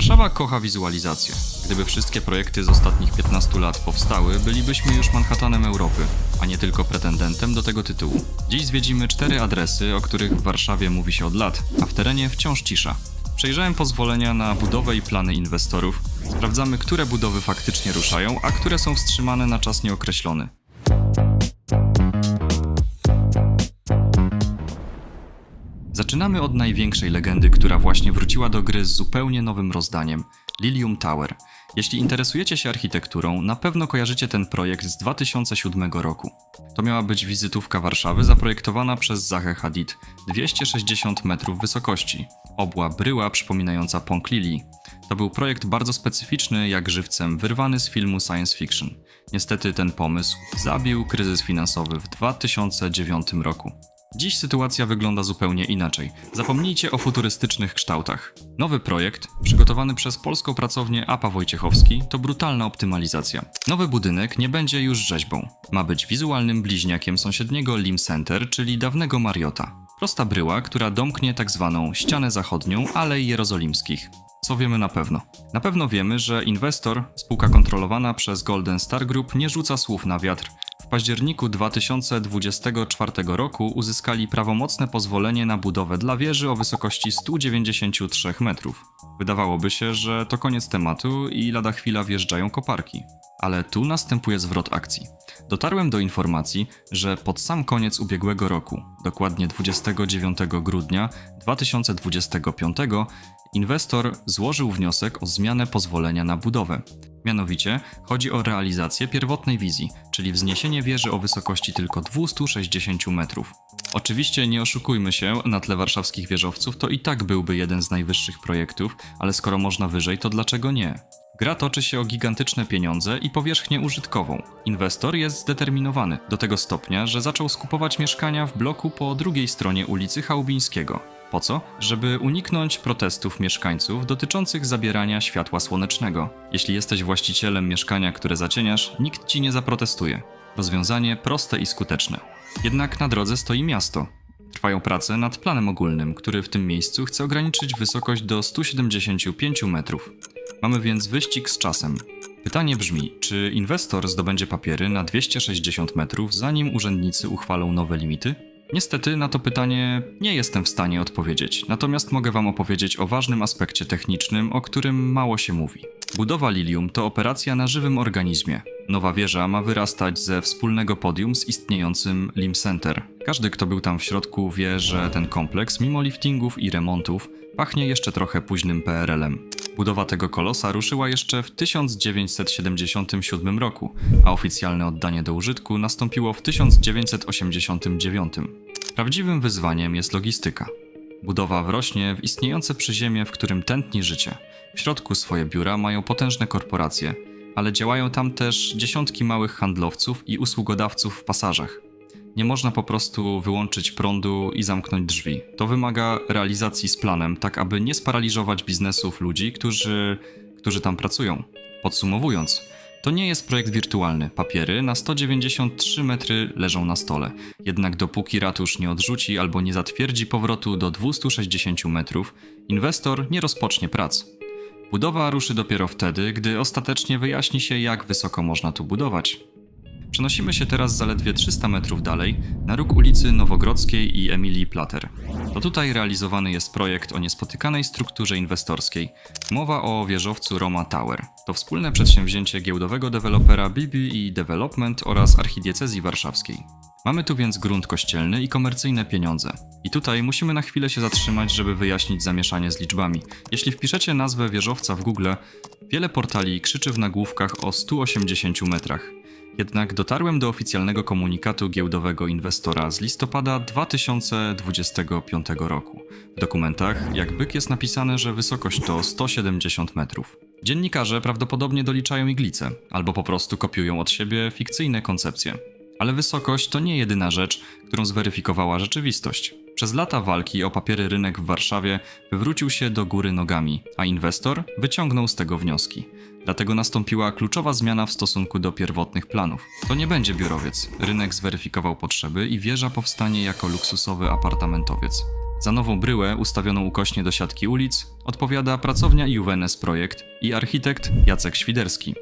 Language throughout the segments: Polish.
Warszawa kocha wizualizację. Gdyby wszystkie projekty z ostatnich 15 lat powstały, bylibyśmy już Manhattanem Europy, a nie tylko pretendentem do tego tytułu. Dziś zwiedzimy cztery adresy, o których w Warszawie mówi się od lat, a w terenie wciąż cisza. Przejrzałem pozwolenia na budowę i plany inwestorów. Sprawdzamy, które budowy faktycznie ruszają, a które są wstrzymane na czas nieokreślony. Zaczynamy od największej legendy, która właśnie wróciła do gry z zupełnie nowym rozdaniem Lilium Tower. Jeśli interesujecie się architekturą, na pewno kojarzycie ten projekt z 2007 roku. To miała być wizytówka Warszawy zaprojektowana przez Zachę Hadid, 260 metrów wysokości. Obła bryła przypominająca pąk lilii. To był projekt bardzo specyficzny, jak żywcem, wyrwany z filmu science fiction. Niestety ten pomysł zabił kryzys finansowy w 2009 roku. Dziś sytuacja wygląda zupełnie inaczej. Zapomnijcie o futurystycznych kształtach. Nowy projekt, przygotowany przez polską pracownię APA Wojciechowski, to brutalna optymalizacja. Nowy budynek nie będzie już rzeźbą. Ma być wizualnym bliźniakiem sąsiedniego Lim Center, czyli dawnego Mariota. Prosta bryła, która domknie tak zwaną ścianę zachodnią Alei Jerozolimskich. Co wiemy na pewno? Na pewno wiemy, że inwestor, spółka kontrolowana przez Golden Star Group, nie rzuca słów na wiatr. Październiku 2024 roku uzyskali prawomocne pozwolenie na budowę dla wieży o wysokości 193 metrów. Wydawałoby się, że to koniec tematu i lada chwila wjeżdżają koparki. Ale tu następuje zwrot akcji. Dotarłem do informacji, że pod sam koniec ubiegłego roku, dokładnie 29 grudnia 2025, inwestor złożył wniosek o zmianę pozwolenia na budowę. Mianowicie chodzi o realizację pierwotnej wizji, czyli wzniesienie wieży o wysokości tylko 260 metrów. Oczywiście nie oszukujmy się, na tle warszawskich wieżowców to i tak byłby jeden z najwyższych projektów, ale skoro można wyżej, to dlaczego nie? Gra toczy się o gigantyczne pieniądze i powierzchnię użytkową. Inwestor jest zdeterminowany do tego stopnia, że zaczął skupować mieszkania w bloku po drugiej stronie ulicy Chałubińskiego. Po co? Żeby uniknąć protestów mieszkańców dotyczących zabierania światła słonecznego. Jeśli jesteś właścicielem mieszkania, które zacieniasz, nikt ci nie zaprotestuje. Rozwiązanie proste i skuteczne. Jednak na drodze stoi miasto. Trwają prace nad planem ogólnym, który w tym miejscu chce ograniczyć wysokość do 175 metrów. Mamy więc wyścig z czasem. Pytanie brzmi, czy inwestor zdobędzie papiery na 260 metrów, zanim urzędnicy uchwalą nowe limity? Niestety na to pytanie nie jestem w stanie odpowiedzieć, natomiast mogę Wam opowiedzieć o ważnym aspekcie technicznym, o którym mało się mówi. Budowa Lilium to operacja na żywym organizmie. Nowa wieża ma wyrastać ze wspólnego podium z istniejącym Lim Center. Każdy, kto był tam w środku, wie, że ten kompleks, mimo liftingów i remontów, pachnie jeszcze trochę późnym PRL-em. Budowa tego kolosa ruszyła jeszcze w 1977 roku, a oficjalne oddanie do użytku nastąpiło w 1989. Prawdziwym wyzwaniem jest logistyka. Budowa wrośnie w istniejące przyziemie, w którym tętni życie. W środku swoje biura mają potężne korporacje, ale działają tam też dziesiątki małych handlowców i usługodawców w pasażach. Nie można po prostu wyłączyć prądu i zamknąć drzwi. To wymaga realizacji z planem, tak aby nie sparaliżować biznesów ludzi, którzy, którzy tam pracują. Podsumowując, to nie jest projekt wirtualny. Papiery na 193 metry leżą na stole. Jednak dopóki ratusz nie odrzuci albo nie zatwierdzi powrotu do 260 metrów, inwestor nie rozpocznie prac. Budowa ruszy dopiero wtedy, gdy ostatecznie wyjaśni się, jak wysoko można tu budować. Przenosimy się teraz zaledwie 300 metrów dalej, na róg ulicy Nowogrodzkiej i Emilii Plater. To tutaj realizowany jest projekt o niespotykanej strukturze inwestorskiej. Mowa o wieżowcu Roma Tower. To wspólne przedsięwzięcie giełdowego dewelopera BBE Development oraz archidiecezji warszawskiej. Mamy tu więc grunt kościelny i komercyjne pieniądze. I tutaj musimy na chwilę się zatrzymać, żeby wyjaśnić zamieszanie z liczbami. Jeśli wpiszecie nazwę wieżowca w Google, wiele portali krzyczy w nagłówkach o 180 metrach. Jednak dotarłem do oficjalnego komunikatu giełdowego inwestora z listopada 2025 roku. W dokumentach, jak byk jest napisane, że wysokość to 170 metrów. Dziennikarze prawdopodobnie doliczają iglice, albo po prostu kopiują od siebie fikcyjne koncepcje. Ale wysokość to nie jedyna rzecz, którą zweryfikowała rzeczywistość. Przez lata walki o papiery rynek w Warszawie wywrócił się do góry nogami, a inwestor wyciągnął z tego wnioski. Dlatego nastąpiła kluczowa zmiana w stosunku do pierwotnych planów. To nie będzie biurowiec. Rynek zweryfikował potrzeby i wieża powstanie jako luksusowy apartamentowiec. Za nową bryłę ustawioną ukośnie do siatki ulic odpowiada pracownia Juvenes Projekt i architekt Jacek Świderski.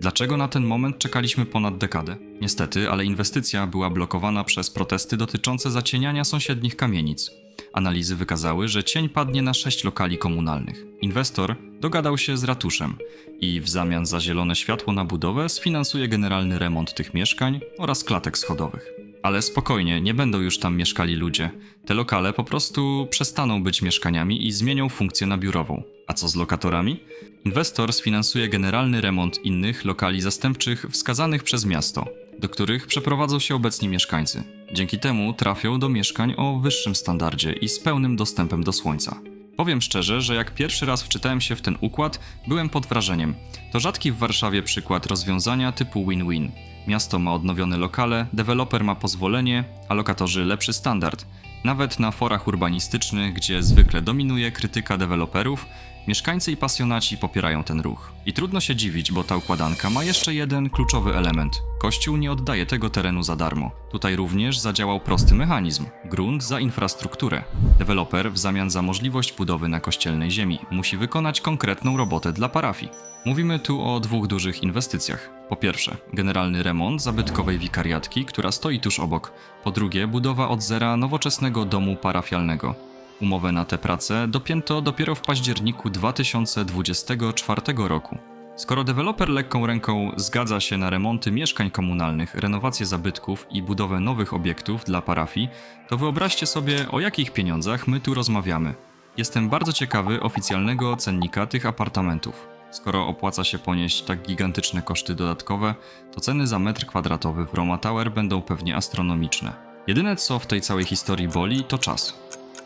Dlaczego na ten moment czekaliśmy ponad dekadę? Niestety, ale inwestycja była blokowana przez protesty dotyczące zacieniania sąsiednich kamienic. Analizy wykazały, że cień padnie na sześć lokali komunalnych. Inwestor dogadał się z ratuszem i w zamian za zielone światło na budowę sfinansuje generalny remont tych mieszkań oraz klatek schodowych. Ale spokojnie, nie będą już tam mieszkali ludzie. Te lokale po prostu przestaną być mieszkaniami i zmienią funkcję na biurową. A co z lokatorami? Inwestor sfinansuje generalny remont innych lokali zastępczych wskazanych przez miasto, do których przeprowadzą się obecni mieszkańcy. Dzięki temu trafią do mieszkań o wyższym standardzie i z pełnym dostępem do słońca. Powiem szczerze, że jak pierwszy raz wczytałem się w ten układ, byłem pod wrażeniem. To rzadki w Warszawie przykład rozwiązania typu win-win. Miasto ma odnowione lokale, deweloper ma pozwolenie, a lokatorzy lepszy standard. Nawet na forach urbanistycznych, gdzie zwykle dominuje krytyka deweloperów, mieszkańcy i pasjonaci popierają ten ruch. I trudno się dziwić, bo ta układanka ma jeszcze jeden kluczowy element. Kościół nie oddaje tego terenu za darmo. Tutaj również zadziałał prosty mechanizm grunt za infrastrukturę. Deweloper w zamian za możliwość budowy na kościelnej ziemi musi wykonać konkretną robotę dla parafii. Mówimy tu o dwóch dużych inwestycjach. Po pierwsze, generalny remont zabytkowej wikariatki, która stoi tuż obok. Po drugie, budowa od zera nowoczesnego domu parafialnego. Umowę na tę pracę dopięto dopiero w październiku 2024 roku. Skoro deweloper lekką ręką zgadza się na remonty mieszkań komunalnych, renowację zabytków i budowę nowych obiektów dla parafii, to wyobraźcie sobie, o jakich pieniądzach my tu rozmawiamy. Jestem bardzo ciekawy oficjalnego cennika tych apartamentów. Skoro opłaca się ponieść tak gigantyczne koszty dodatkowe, to ceny za metr kwadratowy w Roma Tower będą pewnie astronomiczne. Jedyne co w tej całej historii boli, to czas.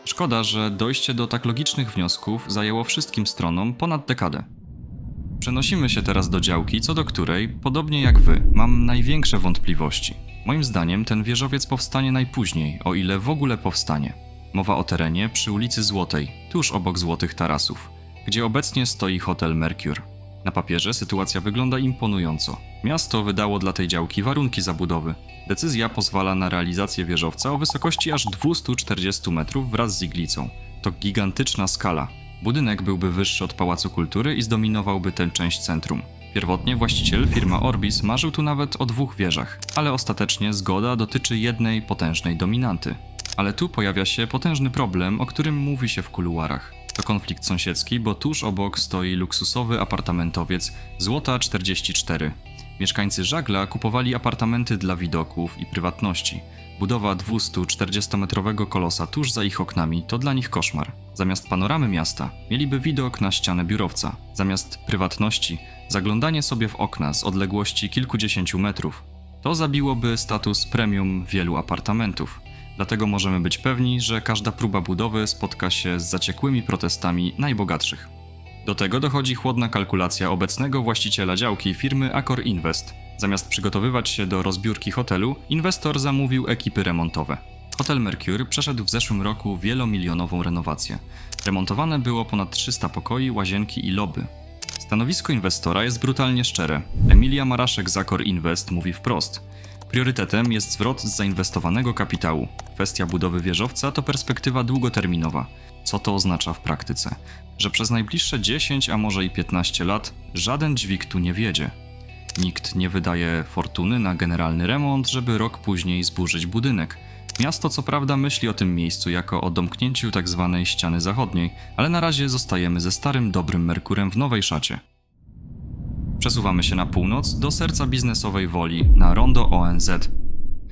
Szkoda, że dojście do tak logicznych wniosków zajęło wszystkim stronom ponad dekadę. Przenosimy się teraz do działki, co do której, podobnie jak wy, mam największe wątpliwości. Moim zdaniem ten wieżowiec powstanie najpóźniej, o ile w ogóle powstanie. Mowa o terenie przy ulicy Złotej, tuż obok Złotych Tarasów, gdzie obecnie stoi hotel Mercure. Na papierze sytuacja wygląda imponująco. Miasto wydało dla tej działki warunki zabudowy. Decyzja pozwala na realizację wieżowca o wysokości aż 240 metrów wraz z iglicą. To gigantyczna skala. Budynek byłby wyższy od Pałacu Kultury i zdominowałby tę część centrum. Pierwotnie właściciel, firma Orbis, marzył tu nawet o dwóch wieżach, ale ostatecznie zgoda dotyczy jednej potężnej dominanty. Ale tu pojawia się potężny problem, o którym mówi się w kuluarach. To konflikt sąsiedzki, bo tuż obok stoi luksusowy apartamentowiec Złota 44. Mieszkańcy Żagla kupowali apartamenty dla widoków i prywatności. Budowa 240-metrowego kolosa tuż za ich oknami to dla nich koszmar. Zamiast panoramy miasta mieliby widok na ścianę biurowca. Zamiast prywatności zaglądanie sobie w okna z odległości kilkudziesięciu metrów. To zabiłoby status premium wielu apartamentów. Dlatego możemy być pewni, że każda próba budowy spotka się z zaciekłymi protestami najbogatszych. Do tego dochodzi chłodna kalkulacja obecnego właściciela działki firmy Accor Invest. Zamiast przygotowywać się do rozbiórki hotelu, inwestor zamówił ekipy remontowe. Hotel Mercure przeszedł w zeszłym roku wielomilionową renowację. Remontowane było ponad 300 pokoi, łazienki i loby. Stanowisko inwestora jest brutalnie szczere. Emilia Maraszek z Accor Invest mówi wprost. Priorytetem jest zwrot z zainwestowanego kapitału. Kwestia budowy wieżowca to perspektywa długoterminowa. Co to oznacza w praktyce? Że przez najbliższe 10, a może i 15 lat żaden dźwig tu nie wiedzie. Nikt nie wydaje fortuny na generalny remont, żeby rok później zburzyć budynek. Miasto co prawda myśli o tym miejscu jako o domknięciu tzw. ściany zachodniej, ale na razie zostajemy ze starym dobrym Merkurem w nowej szacie. Przesuwamy się na północ do serca biznesowej woli, na rondo ONZ.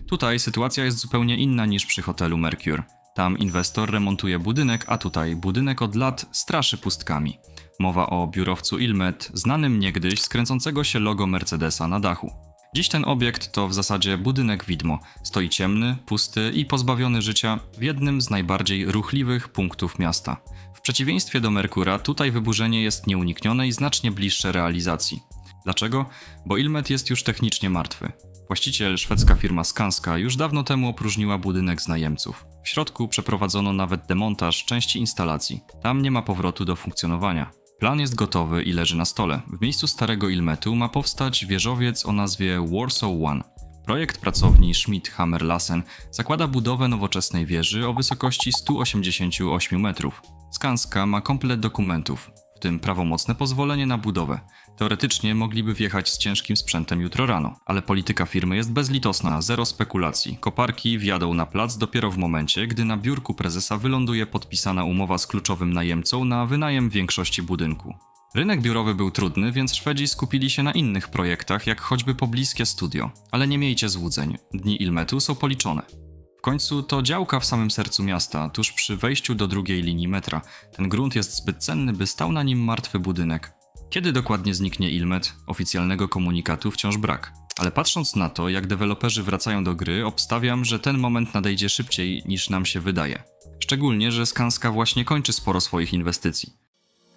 Tutaj sytuacja jest zupełnie inna niż przy hotelu Mercure. Tam inwestor remontuje budynek, a tutaj budynek od lat straszy pustkami. Mowa o biurowcu Ilmet, znanym niegdyś z kręcącego się logo Mercedesa na dachu. Dziś ten obiekt to w zasadzie budynek widmo. Stoi ciemny, pusty i pozbawiony życia w jednym z najbardziej ruchliwych punktów miasta. W przeciwieństwie do Merkura, tutaj wyburzenie jest nieuniknione i znacznie bliższe realizacji. Dlaczego? Bo Ilmet jest już technicznie martwy. Właściciel, szwedzka firma Skanska, już dawno temu opróżniła budynek z najemców. W środku przeprowadzono nawet demontaż części instalacji. Tam nie ma powrotu do funkcjonowania. Plan jest gotowy i leży na stole. W miejscu starego Ilmetu ma powstać wieżowiec o nazwie Warsaw One. Projekt pracowni Schmidt-Hammer-Lassen zakłada budowę nowoczesnej wieży o wysokości 188 metrów. Skanska ma komplet dokumentów, w tym prawomocne pozwolenie na budowę. Teoretycznie mogliby wjechać z ciężkim sprzętem jutro rano, ale polityka firmy jest bezlitosna, zero spekulacji. Koparki wjadą na plac dopiero w momencie, gdy na biurku prezesa wyląduje podpisana umowa z kluczowym najemcą na wynajem większości budynku. Rynek biurowy był trudny, więc Szwedzi skupili się na innych projektach, jak choćby pobliskie studio. Ale nie miejcie złudzeń, dni Ilmetu są policzone. Końcu to działka w samym sercu miasta, tuż przy wejściu do drugiej linii metra. Ten grunt jest zbyt cenny, by stał na nim martwy budynek. Kiedy dokładnie zniknie Ilmet, oficjalnego komunikatu wciąż brak. Ale patrząc na to, jak deweloperzy wracają do gry, obstawiam, że ten moment nadejdzie szybciej niż nam się wydaje. Szczególnie, że Skanska właśnie kończy sporo swoich inwestycji.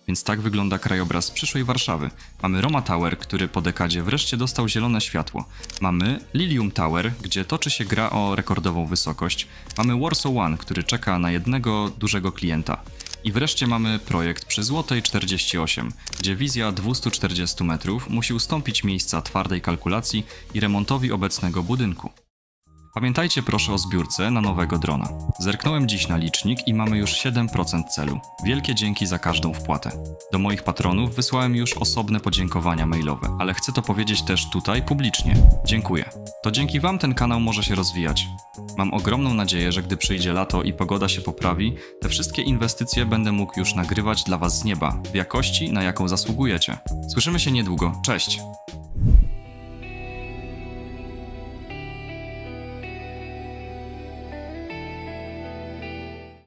Więc tak wygląda krajobraz przyszłej Warszawy. Mamy Roma Tower, który po dekadzie wreszcie dostał zielone światło. Mamy Lilium Tower, gdzie toczy się gra o rekordową wysokość. Mamy Warsaw One, który czeka na jednego dużego klienta. I wreszcie mamy projekt przy Złotej 48, gdzie wizja 240 metrów musi ustąpić miejsca twardej kalkulacji i remontowi obecnego budynku. Pamiętajcie proszę o zbiórce na nowego drona. Zerknąłem dziś na licznik i mamy już 7% celu. Wielkie dzięki za każdą wpłatę. Do moich patronów wysłałem już osobne podziękowania mailowe, ale chcę to powiedzieć też tutaj publicznie. Dziękuję. To dzięki Wam ten kanał może się rozwijać. Mam ogromną nadzieję, że gdy przyjdzie lato i pogoda się poprawi, te wszystkie inwestycje będę mógł już nagrywać dla Was z nieba, w jakości, na jaką zasługujecie. Słyszymy się niedługo. Cześć!